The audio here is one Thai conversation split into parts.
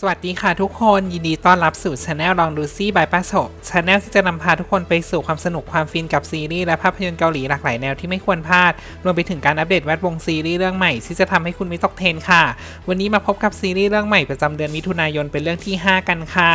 สวัสดีค่ะทุกคนยินดีต้อนรับสู่ช anel ลองดูซี่บายป้าโฉช anel ที่จะนำพาทุกคนไปสู่ความสนุกความฟินกับซีรีส์และภาพยนตร์เกาหลีหลากหลายแนวที่ไม่ควรพลาด รวมไปถึงการอัปเดตแวดวงซีรีส์เรื่องใหม่ที่จะทำให้คุณไม่ตกเทรนค่ะ วันนี้มาพบกับซีรีส์เรื่องใหม่ประจำเดือนมิถุนายนเป็นเรื่องที่ 5 กันค่ะ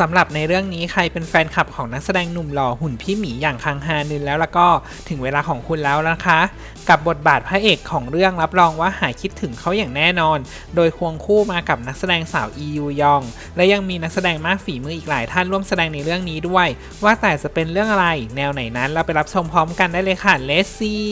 สำหรับในเรื่องนี้ใครเป็นแฟนคลับของนักแสดงหนุ่มหล่อหุ่นพี่หมีอย่างคังฮานึนแล้วแล้วก็ถึงเวลาของคุณแล้วนะคะ กับบทบาทพระเอกของเรื่องรับรองว่าหายคิดถึงเขาอย่างแน่นอน โดยควงคู่มากับนักแสดงสาวอียูยอง และยังมีนักแสดงมากฝีมืออีกหลายท่านร่วมแสดงในเรื่องนี้ด้วย ว่าแต่จะเป็นเรื่องอะไร แนวไหนนั้นเราไปรับชมพร้อมกันได้เลยค่ะเลสซี่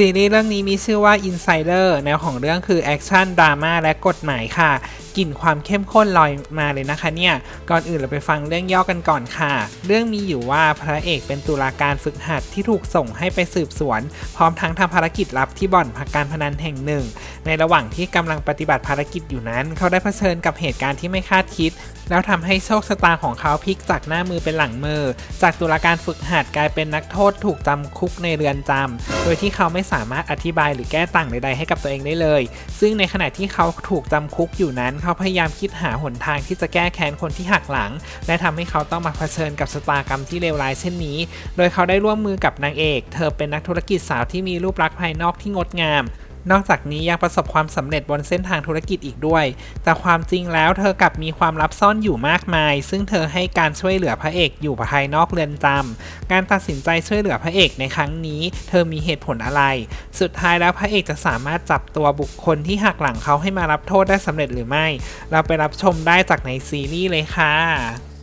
ซีรีส์เรื่องนี้มีชื่อว่า Insider แนวของเรื่องคือแอคชั่นดราม่าและกฎหมายค่ะ กลิ่นความเข้มข้นลอยมาเลยนะคะเนี่ย ก่อนอื่นเราไปฟังเรื่องย่อกันก่อนค่ะ เรื่องมีอยู่ว่าพระเอกเป็นตุลาการฝึกหัดที่ถูกส่งให้ไปสืบสวน พร้อมทั้งทำภารกิจลับที่บ่อนพักการพนันแห่งหนึ่ง ในระหว่างที่กำลังปฏิบัติภารกิจอยู่นั้น เขาได้เผชิญกับเหตุการณ์ที่ไม่คาดคิด แล้วทำให้โชคชะตาของเขาพลิกจากหน้ามือเป็นหลังมือ จากตุลาการฝึกหัดกลายเป็นนักโทษถูกจำคุกในเรือนจำโดยที่เขาไม่สามารถอธิบายหรือแก้ต่างใดๆให้กับตัวเองได้เลย ซึ่งในขณะที่เขาถูกจำคุกอยู่นั้นเขาพยายามคิดหาหนทางที่จะแก้แค้นคนที่หักหลัง และทำให้เขาต้องมาเผชิญกับชะตากรรมที่เลวร้ายเช่นนี้ โดยเขาได้ร่วมมือกับนางเอก เธอเป็นนักธุรกิจสาวที่มีรูปลักษณ์ภายนอกที่งดงาม นอกจากนี้ยังประสบความสำเร็จบนเส้นทางธุรกิจอีกด้วย แต่ความจริงแล้วเธอกลับมีความลับซ่อนอยู่มากมาย ซึ่งเธอให้การช่วยเหลือพระเอกอยู่ภายนอกเรือนจำการตัดสินใจช่วยเหลือพระเอกในครั้งนี้ เธอมีเหตุผลอะไร สุดท้ายแล้วพระเอกจะสามารถจับตัวบุคคลที่หักหลังเขาให้มารับโทษได้สำเร็จหรือไม่ เราไปรับชมได้จากในซีรีส์เลยค่ะ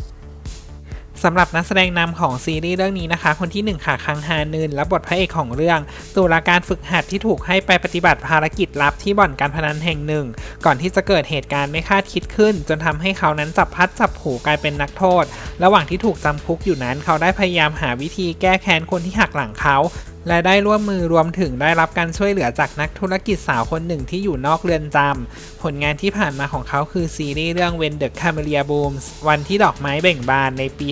สำหรับนักแสดงนำของซีรีส์เรื่องนี้นะคะ คนที่ 1 ค่ะ คังฮานึนและบทพระเอกของเรื่องตุลาการฝึกหัดที่ถูกให้ไปปฏิบัติภารกิจลับที่บ่อนการพนันแห่งหนึ่ง ก่อนที่จะเกิดเหตุการณ์ไม่คาดคิดขึ้น จนทำให้เขานั้นจับพัดจับผูกลายเป็นนักโทษ ระหว่างที่ถูกจำคุกอยู่นั้น เขาได้พยายามหาวิธีแก้แค้นคนที่หักหลังเขา และได้ร่วมมือรวมถึงได้รับการช่วยเหลือจากนักธุรกิจสาวคนหนึ่งที่อยู่นอกเรือนจำผลงานที่ผ่านมาของเขาคือซีรีส์เรื่อง When the Camellia Blooms วันที่ดอกไม้เบ่งบานในปี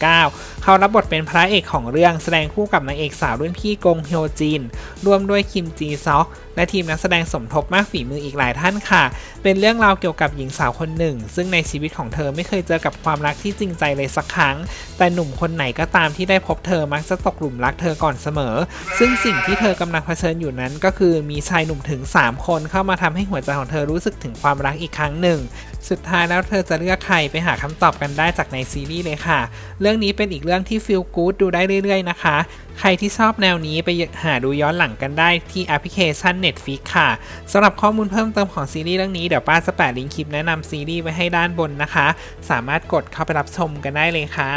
2019 เขารับบทเป็นพระเอกของเรื่องแสดงคู่กับนางเอกสาวรุ่นพี่กงฮยจินร่วมด้วยคิมจีซอก และทีมนักแสดงสมทบมากฝีมืออีกหลายท่านค่ะ เป็นเรื่องราวเกี่ยวกับหญิงสาวคนหนึ่ง ซึ่งในชีวิตของเธอไม่เคยเจอกับความรักที่จริงใจเลยสักครั้ง แต่หนุ่มคนไหนก็ตามที่ได้พบเธอมักจะตกหลุมรักเธอก่อนเสมอ ซึ่งสิ่งที่เธอกำลังเผชิญอยู่นั้น ก็คือมีชายหนุ่มถึง 3 คนเข้ามาทำให้หัวใจของเธอรู้สึกถึงความรักอีกครั้งหนึ่งสุดท้ายแล้วเธอจะเลือกใครไปหาคำตอบกันได้จากในซีรีส์เลยค่ะ เรื่องนี้เป็นอีกเรื่องที่ฟีลกู๊ดดูได้เรื่อยๆนะคะใครที่ชอบแนวนี้ไปหาดูย้อนหลังกันได้ที่แอปพลิเคชัน Netflix ค่ะสำหรับข้อมูลเพิ่มเติมของซีรีส์เรื่องนี้เดี๋ยวป้าจะแปะลิงก์คลิปแนะนำซีรีส์ไว้ให้ด้านบนนะคะ สามารถกดเข้าไปรับชมกันได้เลยค่ะ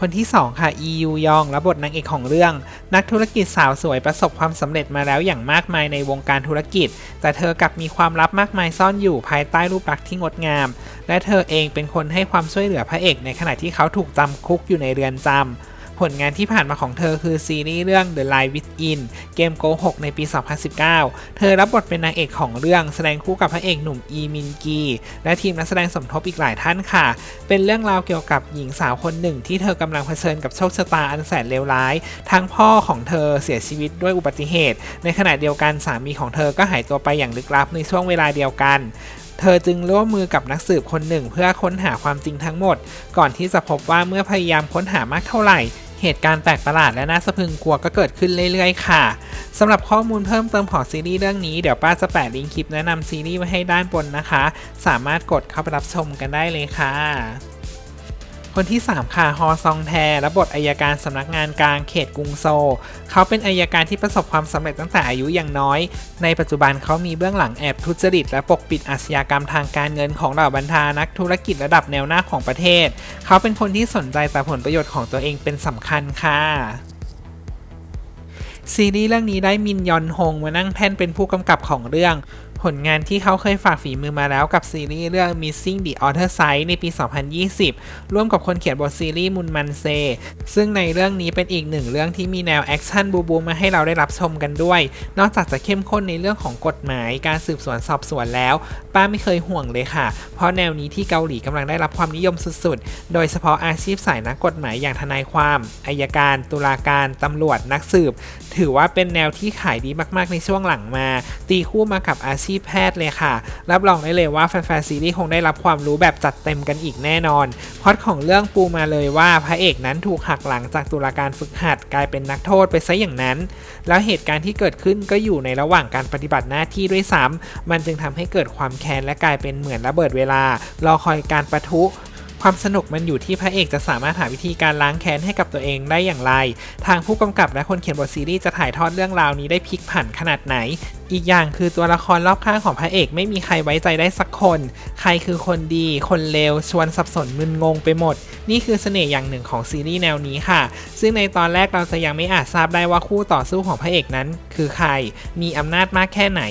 คนที่ 2 ค่ะ อียูยองรับบทนางเอกของเรื่อง นักธุรกิจสาวสวยประสบความสำเร็จมาแล้วอย่างมากมายในวงการธุรกิจ แต่เธอกลับมีความลับมากมายซ่อนอยู่ภายใต้รูปลักษณ์ที่งดงาม และเธอเองเป็นคนให้ความช่วยเหลือพระเอกในขณะที่เขาถูกจำคุกอยู่ในเรือนจำ ผลงานที่ผ่านมาของเธอคือซีรีส์เรื่อง The Lie Within เกมโกหกในปี 2019 เธอรับบทเป็นนางเอกของเรื่องแสดงคู่กับพระเอกหนุ่มอีมินกี และทีมนักแสดงสมทบอีกหลายท่านค่ะ เป็นเรื่องราวเกี่ยวกับหญิงสาวคนหนึ่งที่เธอกำลังเผชิญกับโชคชะตาอันแสนเลวร้าย ทั้งพ่อของเธอเสียชีวิตด้วยอุบัติเหตุ ในขณะเดียวกันสามีของเธอก็หายตัวไปอย่างลึกลับในช่วงเวลาเดียวกันเธอจึงร่วมมือกับนักสืบคนหนึ่งเพื่อค้นหาความจริงทั้งหมด ก่อนที่จะพบว่าเมื่อพยายามค้นหามากเท่าไหร่ เหตุการณ์แปลกประหลาดและน่าสะพรึงกลัวก็เกิดขึ้นเรื่อยๆ ค่ะสำหรับข้อมูลเพิ่มเติมของซีรีส์เรื่องนี้เดี๋ยวป้าจะแปะลิงก์คลิปแนะนำซีรีส์ไว้ให้ด้านบนนะคะ สามารถกดเข้าไปรับชมกันได้เลยค่ะ คนที่ 3 ค่ะ ฮอซองแทและบทอายการสำนักงานกลางเขตกรุงโซลเขาเป็นอายการที่ประสบความสำเร็จตั้งแต่อายุยังน้อย ในปัจจุบันเขามีเบื้องหลังแอบทุจริตและปกปิดอาชญากรรมทางการเงินของเหล่าบรรดานักธุรกิจระดับแนวหน้าของประเทศ เขาเป็นคนที่สนใจแต่ผลประโยชน์ของตัวเองเป็นสำคัญค่ะซีรีส์เรื่องนี้ได้มินยอนฮงมานั่งแท่นเป็นผู้กำกับของเรื่อง ผลงานที่เขาเคยฝากฝีมือมาแล้วกับซีรีส์เรื่อง Missing the Other Side ในปี 2020 ร่วมกับคนเขียนบทซีรีส์มุนมันเซ ซึ่งในเรื่องนี้เป็นอีกหนึ่งเรื่องที่มีแนวแอคชั่นบูบูมาให้เราได้รับชมกันด้วย นอกจากจะเข้มข้นในเรื่องของกฎหมายการสืบสวนสอบสวนแล้ว ป้าไม่เคยห่วงเลยค่ะ เพราะแนวนี้ที่เกาหลีกำลังได้รับความนิยมสุดๆ โดยเฉพาะอาชีพสายนักกฎหมายอย่างทนายความอายการ ตุลาการตำรวจนักสืบ ถือว่าเป็นแนวที่ขายดีมากๆในช่วงหลังมา ตีคู่มากับอาชีพแพทย์เลยค่ะ รับรองได้เลยว่าแฟนๆซีรีส์คงได้รับความรู้แบบจัดเต็มกันอีกแน่นอนพอดของเรื่องปูมาเลยว่าพระเอกนั้นถูกหักหลังจากตุลาการฝึกหัดกลายเป็นนักโทษไปซะอย่างนั้น แล้วเหตุการณ์ที่เกิดขึ้นก็อยู่ในระหว่างการปฏิบัติหน้าที่ด้วยซ้ำมันจึงทำให้เกิดความแค้นและกลายเป็นเหมือนระเบิดเวลารอคอยการประทุ ความสนุกมันอยู่ที่พระเอกจะสามารถหาวิธีการล้างแค้นให้กับตัวเองได้อย่างไร ทางผู้กำกับและคนเขียนบทซีรีส์จะถ่ายทอดเรื่องราวนี้ได้พลิกผันขนาดไหน อีกอย่างคือตัวละครรอบข้างของพระเอกไม่มีใครไว้ใจได้สักคน ใครคือคนดี คนเลว ชวนสับสนมึนงงไปหมด นี่คือเสน่ห์อย่างหนึ่งของซีรีส์แนวนี้ค่ะ ซึ่งในตอนแรกเราจะยังไม่อาจทราบได้ว่าคู่ต่อสู้ของพระเอกนั้น คือใคร มีอำนาจมากแค่ไหน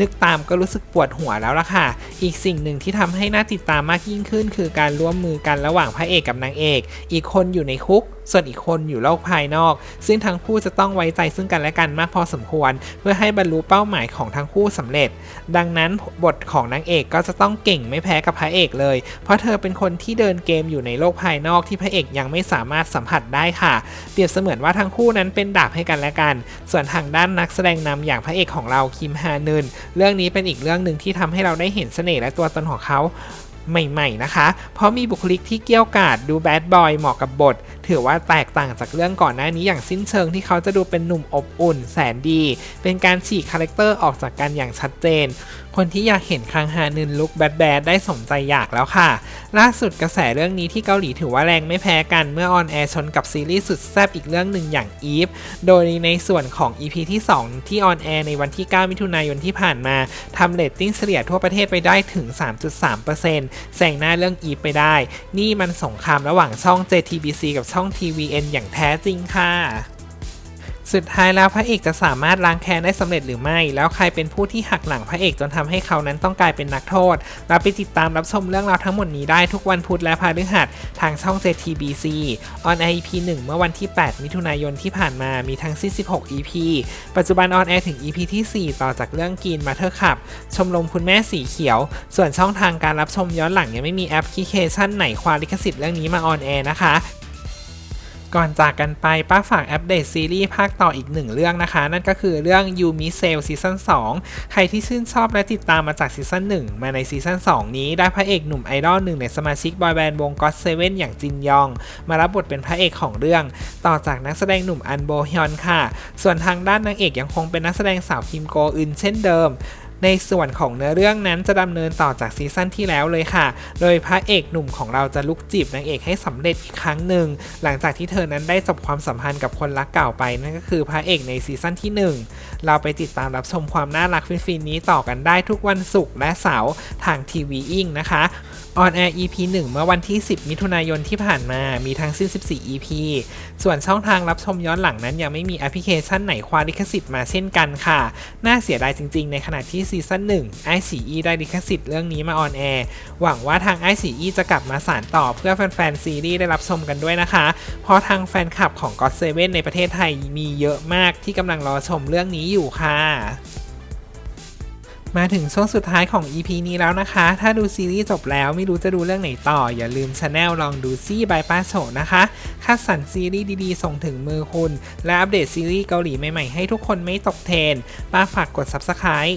นึกตามก็รู้สึกปวดหัวแล้วล่ะค่ะ อีกสิ่งหนึ่งที่ทำให้น่าติดตามมากยิ่งขึ้น คือการร่วมมือกันระหว่างพระเอกกับนางเอก อีกคนอยู่ในคุก ส่วนอีกคนอยู่โลกภายนอก ซึ่งทั้งคู่จะต้องไว้ใจซึ่งกันและกันมากพอสมควร เพื่อให้บรรลุเป้าหมายของทั้งคู่สำเร็จ ดังนั้นบทของนางเอกก็จะต้องเก่งไม่แพ้กับพระเอกเลย เพราะเธอเป็นคนที่เดินเกมอยู่ในโลกภายนอกที่พระเอกยังไม่สามารถสัมผัสได้ค่ะ เปรียบเสมือนว่าทั้งคู่นั้นเป็นดาบให้กันและกัน ส่วนทางด้านนักแสดงนำอย่างพระเอกของเราคิมฮานึนเรื่องนี้เป็นอีกเรื่องหนึ่งที่ทำให้เราได้เห็นเสน่ห์และตัวตนของเขาใหม่ ๆ นะคะ เพราะมีบุคลิกที่เกี้ยวกาดดูแบดบอยเหมาะกับบท ถือว่าแตกต่างจากเรื่องก่อนหน้านี้อย่างสิ้นเชิงที่เขาจะดูเป็นหนุ่มอบอุ่น แสนดี เป็นการฉีกคาแรคเตอร์ออกจากกันอย่างชัดเจน คนที่อยากเห็นคังฮานึนลุคแบดแบดได้สมใจอยากแล้วค่ะ ล่าสุดกระแสเรื่องนี้ที่เกาหลีถือว่าแรงไม่แพ้กันเมื่อออนแอร์ชนกับซีรีส์สุดแซ่บอีกเรื่องหนึ่งอย่าง Eve โดยในส่วนของ EP ที่ 2 ที่ออนแอร์ในวันที่ 9 มิถุนายนที่ผ่านมาทำเรตติ้งเฉลี่ยทั่วประเทศไปได้ถึง 3.3%แซงหน้าเรื่อง Eve ไปได้ นี่มันสงครามระหว่างช่อง JTBC กับช่อง TVN อย่างแท้จริงค่ะ สุดท้ายแล้วพระเอกจะสามารถล้างแค้นได้สำเร็จหรือไม่ แล้วใครเป็นผู้ที่หักหลังพระเอกจนทำให้เขานั้นต้องกลายเป็นนักโทษ เราไปติดตามรับชมเรื่องราวทั้งหมดนี้ได้ทุกวันพุธและพฤหัสทางช่อง JTBC ออน EP 1 เมื่อวันที่ 8 มิถุนายนที่ผ่านมามีทั้งสิ้น16 EP ปัจจุบันออนแอร์ถึง EP ที่ 4 ต่อจากเรื่องกินมาเธอขับ ชมรมคุณแม่สีเขียว ส่วนช่องทางการรับชมย้อนหลังยังไม่มีแอปพลิเคชันไหนคว้าลิขสิทธิ์เรื่องนี้มาออนแอร์นะคะ ก่อนจากกันไปป้าฝากอัปเดตซีรีส์ภาคต่ออีกหนึ่งเรื่องนะคะ นั่นก็คือเรื่อง You Miss Sale ซีซั่น2 ใครที่ชื่นชอบและติดตามมาจากซีซั่น1 มาในซีซั่น2 นี้ได้พระเอกหนุ่มไอดอลหนึ่งในสมาชิกบอยแบนด์วง God Seven อย่างจินยอง มารับบทเป็นพระเอกของเรื่อง ต่อจากนักแสดงหนุ่มอันโบฮยอนค่ะ ส่วนทางด้านนางเอกยังคงเป็นนักแสดงสาวคิมโกอึนเช่นเดิม ในส่วนของเนื้อเรื่องนั้นจะดำเนินต่อจากซีซั่นที่แล้วเลยค่ะ โดยพระเอกหนุ่มของเราจะลุกจีบนางเอกให้สำเร็จอีกครั้งหนึ่ง หลังจากที่เธอนั้นได้จบความสัมพันธ์กับคนรักเก่าไปนั่นก็คือพระเอกในซีซั่นที่ 1 เราไปติดตามรับชมความน่ารักฟินๆนี้ต่อกันได้ทุกวันศุกร์และเสาร์ทางทีวีอิงนะคะออนแอร์ EP 1 เมื่อวันที่ 10 มิถุนายนที่ผ่านมา มีทั้งสิ้น 14 EP ส่วนช่องทางรับชมย้อนหลังนั้นยังไม่มีแอปพลิเคชันไหนควาลิขสิทธิ์มาเช่นกันค่ะ น่าเสียดายจริงๆ ในขณะที่ซีซั่น1ไอซีอีได้ลิขสิทธิ์เรื่องนี้มาออนแอร์หวังว่าทางไอซีอีจะกลับมาสานต่อเพื่อแฟนๆซีรีส์ได้รับชมกันด้วยนะคะ เพราะทางแฟนคลับของ God Seven ในประเทศไทยมีเยอะมากที่กำลังรอชมเรื่องนี้อยู่ค่ะมาถึงช่วงสุดท้ายของ EP นี้แล้วนะคะ ถ้าดูซีรีส์จบแล้วไม่รู้จะดูเรื่องไหนต่อ อย่าลืมช anel ลองดูซี่บายป้าโฉนะคะ คัดสรรซีรีส์ดีๆ ส่งถึงมือคุณ และอัปเดตซีรีส์เกาหลีใหม่ๆ ให้ทุกคนไม่ตกเทรนป้าฝากกด Subscribe